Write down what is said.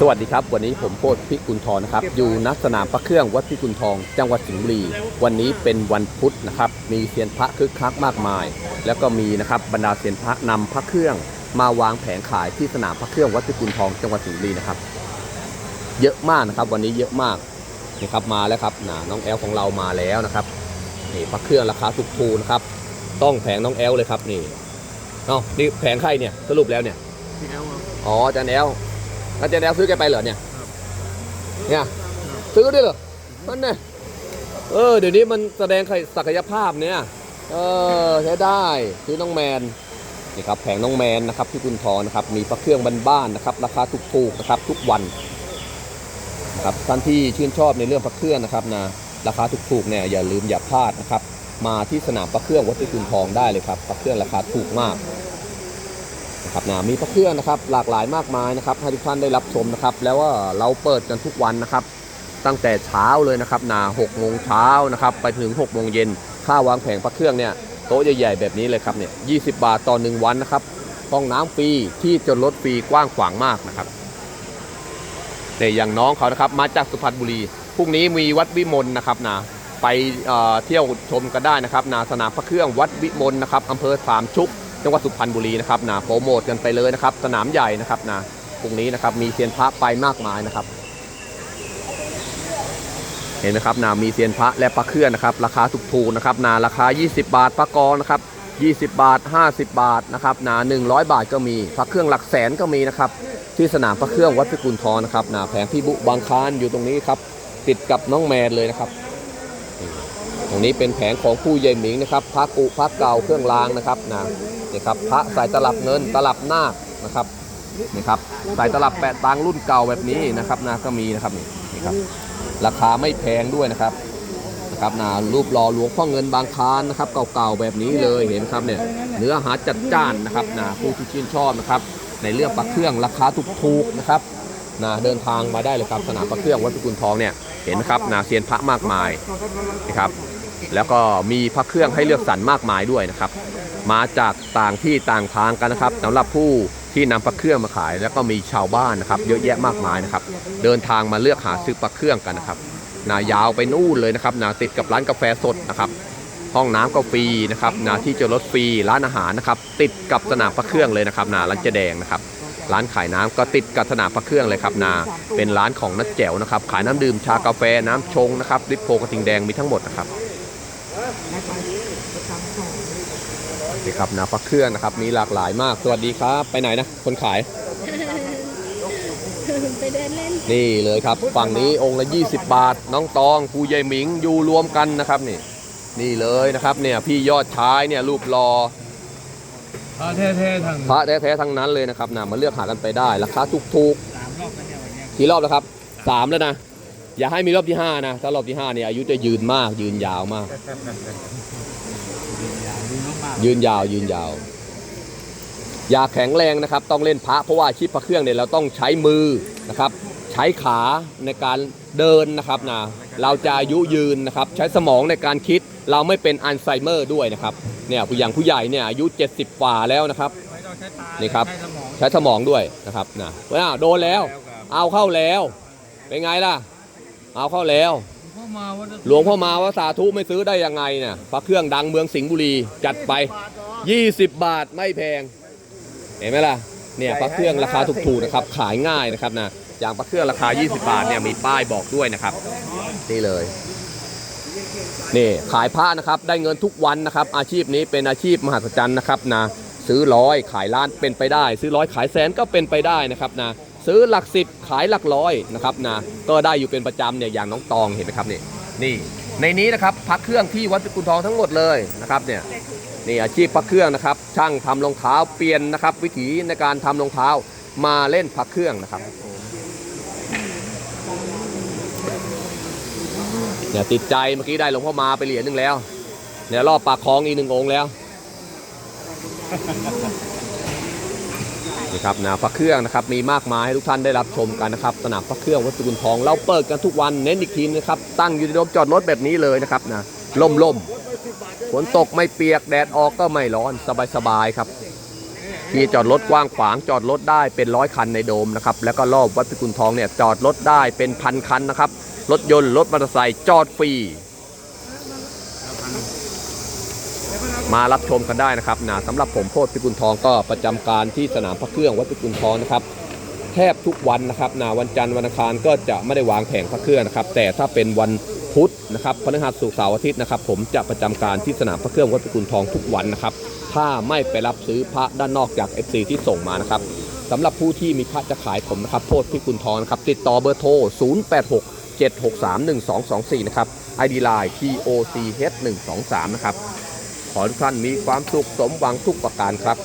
สวัสดีครับ วันนี้ผมโพธพิกุลทองนะครับ อยู่ณสนามพระเครื่องวัดพิกุลทอง จังหวัดสิงห์บุรี วันนี้เป็นวันพุธนะครับ มีเซียนพระคึกคักมากมาย แล้วก็มีนะครับบรรดาเซียนพระนำพระเครื่อง มาวางแผงขายที่สนามพระเครื่องวัดพิกุลทอง จังหวัดสิงห์บุรีนะครับ เยอะมากนะครับ วันนี้เยอะมากนี่ครับมาแล้วครับนะน้องแอลของเรามาแล้วนะครับนี่พระเครื่องราคาถูกๆนะครับ ต้องแผงน้องแอลเลยครับนี่เอ้านี่แผงใครเนี่ยสรุปแล้วเนี่ยพี่แอลครับอ๋ออาจารย์แอล อาจารย์แอลซื้อแกไปเหรอเนี่ยครับเนี่ยซื้อด้วยเหรอนั่นไงเออเดี๋ยวนี้มันแสดงศักยภาพเนี่ยเออใช้ได้ซื้อน้องแมนนี่ครับแผงน้องแมนนะครับที่คุณทองนะครับมีพระเครื่องบ้านๆนะครับ ราคาถูกๆนะครับทุกวันนะครับท่านที่ชื่นชอบในเรื่องพระเครื่องนะครับนะราคาถูกๆเนี่ยอย่าลืมอย่าพลาดนะครับ มาที่สนามพระเครื่องวัดที่คุณทองได้เลยครับพระเครื่องราคาถูกมาก นะครับนะมีพระเครื่องนะครับหลากหลายมากมายนะครับให้ทุกท่านได้รับชมนะครับ แล้วว่าเราเปิดกันทุกวันนะครับ ตั้งแต่เช้าเลยนะครับนาหกโมงเช้านะครับไปถึง6กโมงเย็นค่าวางแผงพระเครื่องเนี่ยโต๊ะใหญ่ๆแบบนี้เลยครับเนี่ยยีบาทต่อหนึ่งวันนะครับห้องน้ำฟรีที่จนรถฟรีกว้างขวางมากนะครับเนี่ยอย่างน้องเขานะครับมาจากสุพรรณบุรีพรุ่งนี้มีวัดวิมลนะครับนะไปเเที่ยวชมกันได้นะครับนาสนามพระเครื่องวัดวิมลนะครับอำเภอสามชุก จังหวัดสุพรรณบุรีนะครับนะโปรโมทกันไปเลยนะครับ สนามใหญ่นะครับนะพรุ่งนี้นะครับมีเซียนพระไปมากมายนะครับ เห็นไหมครับนามีเซียนพระและพระเครื่องนะครับ ราคาถูกๆนะครับนาราคา 20 บาทพระกองนะครับ20 บาท 50 บาทนะครับนา100 บาทก็มีพระเครื่องหลักแสนก็มีนะครับ ที่สนามพระเครื่องวัดพิกุลทองนะครับนาแผงพี่บุบางคานอยู่ตรงนี้ครับ ติดกับน้องแมนเลยนะครับ ตรงนี้เป็นแผงของผู้ใหญ่หมิงนะครับพระกุพระเก่าเครื่องรางนะครับนะ นี่ครับพระสายตลับเงินตลับนาคนะครับนี่ครับสายตลับแปะตังรุ่นเก่าแบบนี้นะครับนะก็มีนะครับนี่นี่ครับราคาไม่แพงด้วยนะครับนะครับนะรูปหล่อหลวงพ่อเงินบางคานนะครับเก่าๆแบบนี้เลยเห็นไหมครับเนี่ยเนื้อหาจัดจ้านนะครับนะผู้ที่ชื่นชอบนะครับในเรื่องปลาเครื่องราคาถูกๆนะครับนะเดินทางมาได้เลยครับสนามปลาเครื่องวัดพิกุลทองเนี่ยเห็นไหมครับนาเซียนพระมากมายนะครับแล้วก็มีพระเครื่องให้เลือกสรรมากมายด้วยนะครับ มาจากต่างที่ต่างทางกันนะครับสำหรับผู้ที่นำพระเครื่องมาขาย แล้วก็มีชาวบ้านนะครับ เยอะแยะมากมายนะครับ เดินทางมาเลือกหาซื้อพระเครื่องกันนะครับนายาวไปนู่นเลยนะครับนาติดกับร้านกาแฟสดนะครับ ห้องน้ำก็ฟรีนะครับนาที่จอดรถฟรีร้านอาหารนะครับ ติดกับสนามพระเครื่องเลยนะครับนาร้านเจแดงนะครับร้านขายน้ำก็ติดกับสนามพระเครื่องเลยครับนา เป็นร้านของนัดแจ๋วนะครับ ขายน้ำดื่มชากาแฟน้ำชงนะครับริปโพกระทิงแดงมีทั้งหมดนะครับ นี่ครับนาพักเครื่องนะครับ มีหลากหลายมาก สวัสดีครับ ไปไหนนะ คนขาย ไปเดินเล่น นี่เลยครับ ฝั่งนี้องค์ละ 20 บาท น้องตองภูใหญ่หมิง อยู่รวมกันนะครับนี่ นี่เลยนะครับเนี่ยพี่ยอดชายเนี่ยรูปรอพระแท้ๆทางพระแท้ๆทั้งนั้นเลยนะครับนะมาเลือกหากันไปได้ ราคาถูกสามรอบแล้วเนี่ยวันเนี้ยๆกี่รอบแล้วครับสามแล้วนะ อย่าให้มีรอบที่ห้านะ ถ้ารอบที่ห้าเนี่ยอายุจะยืนมากยืนยาวมากดูน้องมา ยืนยาวยืนยาว อยากแข็งแรงนะครับ ต้องเล่นพระเพราะว่าชีพพระเครื่องเนี่ยเราต้องใช้มือนะครับ ใช้ขาในการเดินนะครับนะเราจะอายุยืนนะครับ ใช้สมองในการคิดเราไม่เป็นอัลไซเมอร์ด้วยนะครับเนี่ยผู้อย่างผู้ใหญ่เนี่ยอายุ 70กว่าแล้วนะครับนี่ครับใช้สมองด้วยนะครับนะว่าโดนแล้ว เอาเข้าแล้ว เป็นไงล่ะ เอาเข้าแล้ว หลวงพ่อมาว่าสาธุไม่ซื้อได้ยังไงเนี่ยพระเครื่องดังเมืองสิงห์บุรีจัดไป 20 บาทไม่แพง เห็นไหมล่ะเนี่ยพระเครื่องราคาถูกๆนะครับ ขายง่ายนะครับนะอย่างพระเครื่องราคา 20 บาทเนี่ยมีป้ายบอกด้วยนะครับ นี่เลยนี่ขายผ้านะครับได้เงินทุกวันนะครับ อาชีพนี้เป็นอาชีพมหัศจรรย์นะครับนะซื้อร้อยขายล้านเป็นไปได้ ซื้อร้อยขายแสนก็เป็นไปได้นะครับนะ ซื้อหลักสิบขายหลักร้อยนะครับนะก็ได้อยู่เป็นประจำเนี่ยอย่างน้องตองเห็นไหมครับนี่นี่ ในนี้นะครับพักเครื่องที่วัดพิกุลทองทั้งหมดเลยนะครับเนี่ยนี่อาชีพพักเครื่องนะครับ ช่างทำรองเท้าเปลี่ยนนะครับ วิถีในการทำรองเท้ามาเล่นพักเครื่องนะครับเนี่ยติดใจเมื่อกี้ได้หลวงพ่อมาไปเหรียญหนึ่งแล้วเนี่ยรอบปากคลองอีกหนึ่งองค์แล้ว นี่ครับนะพระเครื่องนะครับมีมากมายให้ทุกท่านได้รับชมกันนะครับสนามพระเครื่องวัดสกุลทอง เราเปิดกันทุกวันเน้นอีกทีนะครับตั้งอยู่ในโดมจอดรถแบบนี้เลยนะครับนะล่มล่มฝนตกไม่เปียกแดดออกก็ไม่ร้อนสบายๆครับที่จอดรถกว้างขวางจอดรถได้เป็นร้อยคันในโดมนะครับแล้วก็รอบวัดพิกุลทองเนี่ยจอดรถได้เป็นพันคันนะครับรถยนต์รถมอเตอร์ไซค์จอดฟรี มารับชมกันได้นะครับนะสำหรับผมโพธิพิกุลทองก็ประจำการที่สนามพระเครื่องวัดพิกุลทองนะครับแทบทุกวันนะครับนะวันจันทร์วันอังคารก็จะไม่ได้วางแผงพระเครื่องนะครับ แต่ถ้าเป็นวันพุธนะครับพฤหัสศุกร์เสาร์อาทิตย์นะครับ ผมจะประจำการที่สนามพระเครื่องวัดพิกุลทองทุกวันนะครับ ถ้าไม่ไปรับซื้อพระด้านนอกจาก FC ที่ส่งมานะครับสำหรับผู้ที่มีพระจะขายผมนะครับโพธิพิกุลทองนะครับติดต่อเบอร์โทร 086 763 1224 นะครับ ID Line TOCH 123 นะครับ ขอให้ทุกท่านมีความสุขสมหวังทุกประการครับ